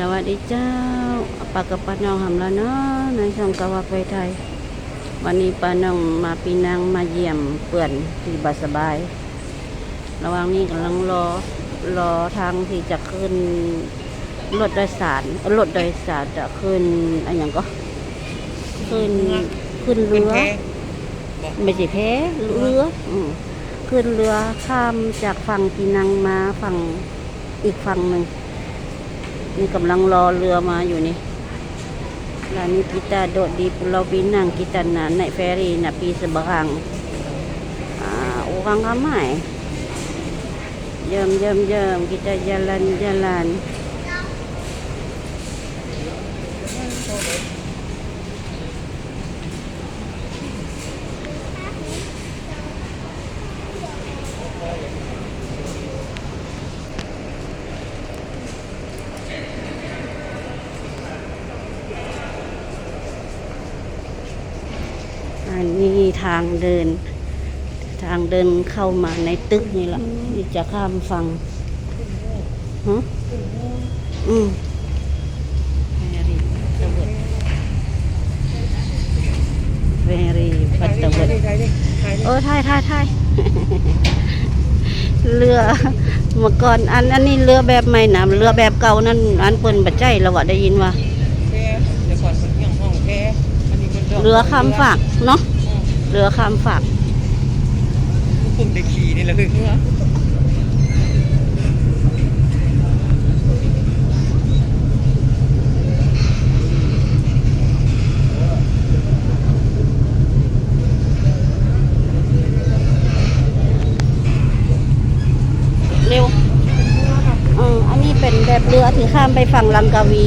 สวัสดีเจ้าปากกับป้าน้องหำแล้วเนาะในช่องกะวักไวไทย วันนี้ป้าน้องมาปีนางมาเยี่ยมเปื่อนที่บาสบาย ระหว่างนี้กำลังรอรอทางที่จะขึ้นรถโดยสารรถโดยสารจะขึ้นอะไรอย่างก็ ขึ้นขึ้นเรือไม่ใช่แพ้เรืออืมขึ้นเรือข้ามจากฝั่งปีนังมาฝั่งอีกฝั่งหนึ่ง นี่กำลังรอเรือมาอยู่นี่ร้านนี้กิตาโดดดีเราปีนังกิตานาในเฟรี na pi seberang ah, orang ramai jom jom jom kita jalan-jalan อันนี้ ทางเดิน ทางเดินเข้ามาในตึกนี่แหละนี่จะข้ามฟังฮะอืมแฟรี่ตะเวิดแฟรี่ปัตตะเวิดเออถ่ายถ่ายถ่ายเรือเมื่อก่อนอันอันนี้เรือแบบใหม่นะเรือแบบเก่านั่นอันเปิ้นบัดใจแล้วว่าได้ยินว่าแพ้เดี๋ยวก่อนมันยังห้องแพ้อันนี้มันเรือข้ามฝากเนาะ เรือข้ามฝากเพิ่งได้ขี่นี่แหละคือเร็วเอออันนี้เป็นแบบเรือที่ข้ามไปฝั่งลังกาวี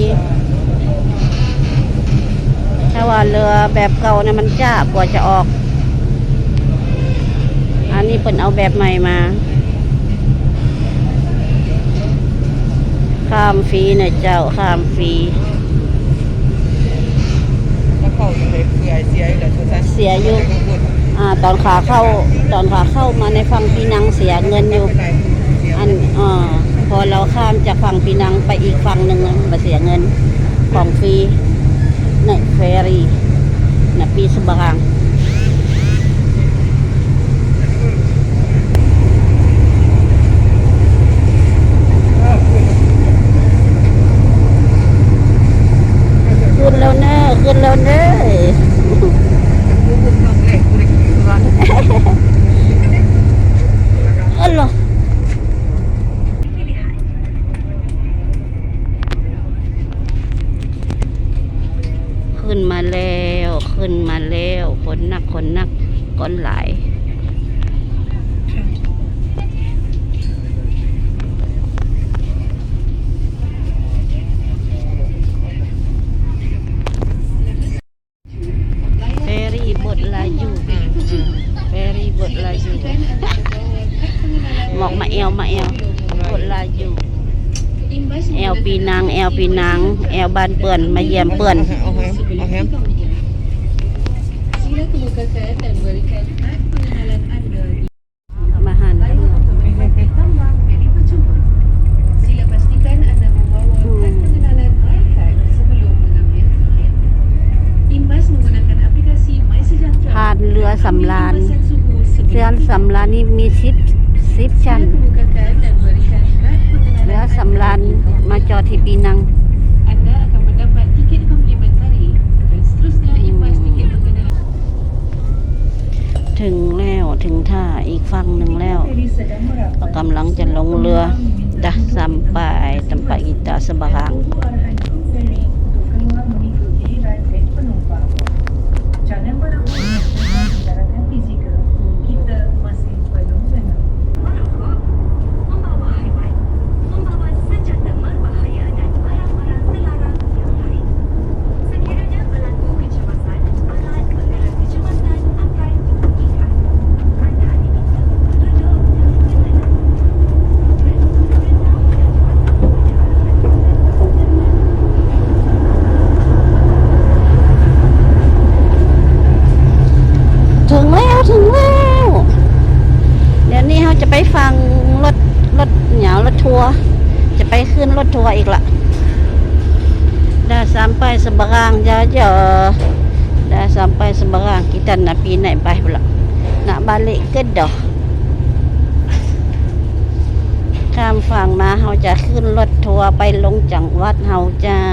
ถ้าว่าเรือแบบเก่าเนี่ยมันจ้ากว่าจะออกอั นี้เป็นเอาแบบใหม่มา ข้ามฟรีนะเจ้าข้ามฟรีถ้าเข้าไงคือไอเสียอยู่แล้วทุกท่านเสียอยู่อ่าตอนขาเข้าตอนขาเข้ามาในฝั่งปีนังเสียเงินอยู่อันอ่าพอเราข้ามจากฝั่งปีนังไปอีกฝั่งหนึ่งมาเสียเงินของฟรีในเฟรีนะปีสบางขึ้นแล้วเนอะขึ้นแล้วเนอะเออเหรอขึ้น มาแล้ว ขึ้นมาแล้วคนนักคนนักคนหลาย แอลปีนางแอลปีนางแอลบานเปื่อนมาเยี่ยมเปื่อนเอาแฮมเอาแฮม Sila kemukakan dan berikan kad pengenalan anda di มาหัน layar otomatik tambang jadi percuma. Sila pastikan anda membawa kad pengenalan iCard sebelum mengambil tiket. Imbas menggunakan aplikasi MySejahtera. ผ่านเรือสำราญ Pembebasan suhu เรือสำราญนี่มีซิปซิปชั้น เรือ pengenalan สำราญมาจอดที่ปีนัง Anda akan mendapat tiket komplementari dan seterusnya imbas tiket pengenalan ถึงแล้วถึงท่าอีกฝั่งหนึ่งแล้วก็กำลังจะลงเรือ dah sampai tempat kita seberang arahan ferry untuk keluar mengikuti rantai penumpang. Jangan berebut dengan kendaraan fizikal. Kita masih belum tenang. merokok, membawa haiwan, membawa senjata berbahaya dan barang-barang terlarang yang lain. Sekiranya berlaku kecemasan, alat penggerak kecemasan akan dibunyikan. Anda diminta duduk dan bertenang. Berenang dan patuh pada arahan ถึงแล้วถึงแล้ว เดี๋ยวนี้เราจะไปฟังรถรถเหนียวรถทัวร์จะไปขึ้นรถทัวร์อีกละ เ Dah sampai seberang saja. Dah sampai seberang. Kita nak pergi naik bas pula. Nak balik ke dah. ข้ามฝั่งมาเราจะขึ้นรถทัวร์ไปลงจังหวัดเฮาเจ้า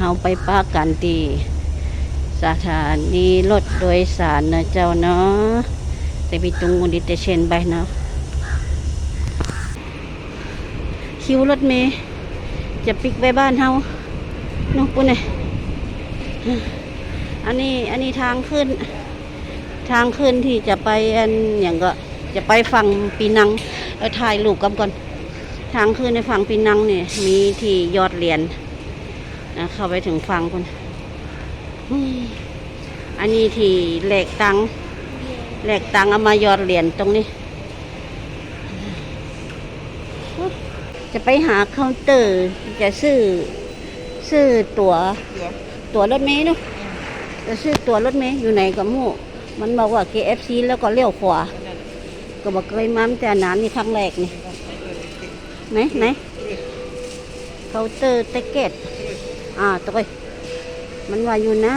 เดี๋ยวเราไปปากันทีสถานีรถโดยสารนะเจ้าเนาะ Tapi tunggu di station bus now. คิวรถเมย์จะปิกไปบ้านเฮาน้องปุ้นเนี่ยอันนี้อันนี้ทางขึ้น ทางขึ้นที่จะไปอันอย่างก็จะไปฝั่งปีนังเออถ่ายรูปกันก่อน ทางขึ้นในฝั่งปีนังเนี่ยมีที่ยอดเหรียญ นะเข้าไปถึงฝั่งคนอันนี้ที่แหลกตังแหลกตังเอามายอดเหรียญตรงนี้ จะไปหาเคาน์เตอร์ จะซื้อซื้อตัว๋วตั๋วรถเมล์เนาะจะซื้อตั๋วรถเมล์อยู่ไหนกับมู่มันบอกว่า KFC แล้วก็เลี้ยวขวา ก็บอกเคยมาตั้งแต่นานนี่ครั้งแรกนี่ไหนไหนเคาน์เตอร์ตเกต อ่าตัวเอ้ยมันว่าอยู่ไหน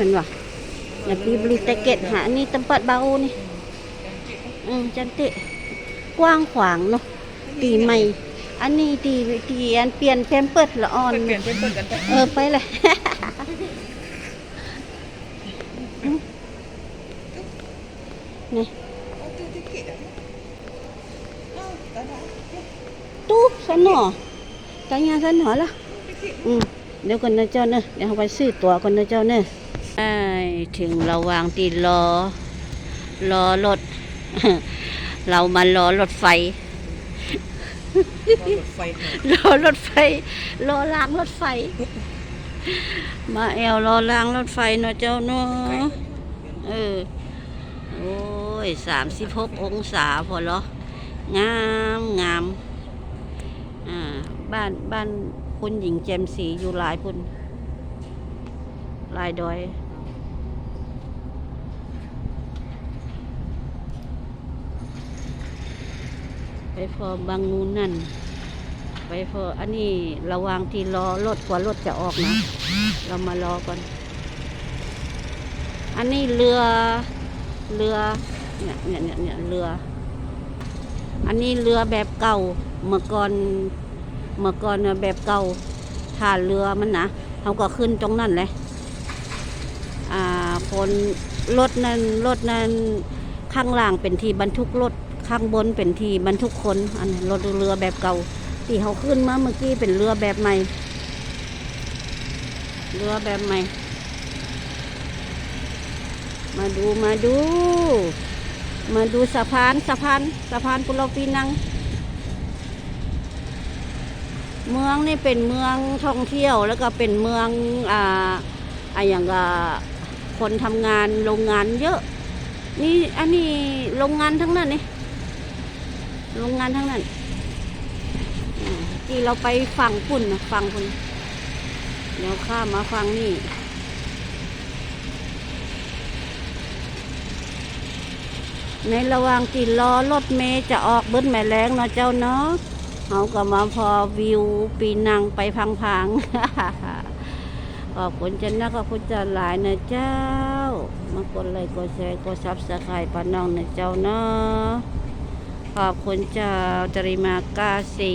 มันว่าอยาก beli beli tiket ha ni tempat baru ni hmm cantik กว้างขวางเนาะตีใหม่ อันนี้ตีตีอันเปลี่ยนแพมเพิร์ดละอ่อนเปลี่ยนเป็นเปิดกันไปเออไปเลยนี่เอาตัวที่เกิดอะเอาตาดาตู้สันหนอตายาสันหนอละอืม เดี๋ยวก่อนนะเจ้าเนอะเดี๋ยวเอาไปซื้อตั๋วก่อนนะเจ้าเนอะไอ้ถึงระหว่างที่รอรอรถ เรามารอรถไฟรถไฟรอรถไฟรอรางรถไฟ มาแอวรอรางรถไฟเนาะเจ้าเนาะเออโอ้ยสามสิบหกองศาพอเหรองามงามอ่าบ้านบ้าน คุณหญิงแจมสีอยู่หลายพุ่นหลายดอย ไปพอบางนูนนั่น ไปพออันนี้ระวางที่รอรถกว่ารถจะออกนะ เรามารอก่อน อันนี้เรือ เรือ เนี่ยเนี่ยเนี่ยเนี่ยเรือ อันนี้เรือแบบเก่าเมื่อก่อน เมื่อก่อนแบบเก่าท่าเรือมันนะเขาก็ขึ้นตรงนั้นเลยอ่าคนรถนั้นรถนั้นข้างล่างเป็นที่บรรทุกรถข้างบนเป็นที่บรรทุกคนอันนี้รถเรือแบบเก่าที่เขาขึ้นมาเมื่อกี้เป็นเรือแบบใหม่ เรือแบบใหม่ มาดูมาดู มาดูสะพานสะพานสะพานปุโรปีนัง เมืองนี่เป็นเมืองท่องเที่ยวแล้วก็เป็นเมืองอ่าอะอย่างกับคนทำงานโรงงานเยอะ นี่อันนี้โรงงานทั้งนั้นนี่โรงงานทั้งนั้นที่เราไปฝั่งปุ่นนะฝั่งปุ่นเดี๋ยวข้ามมาฝั่งนี่ในระหว่างที่รอรถเมย์จะออกเบิ้ลแม่แรงเนาะเจ้าเนาะ เขาก็มาพอวิวปีนังไปพังๆขอบคุณจันนะขอบคุณจันหลายนะเจ้า มากดไลค์กดแชร์กดซับสไครป์ปาน้องนะเจ้าเนาะขอบคุณเจ้าจริมากาสี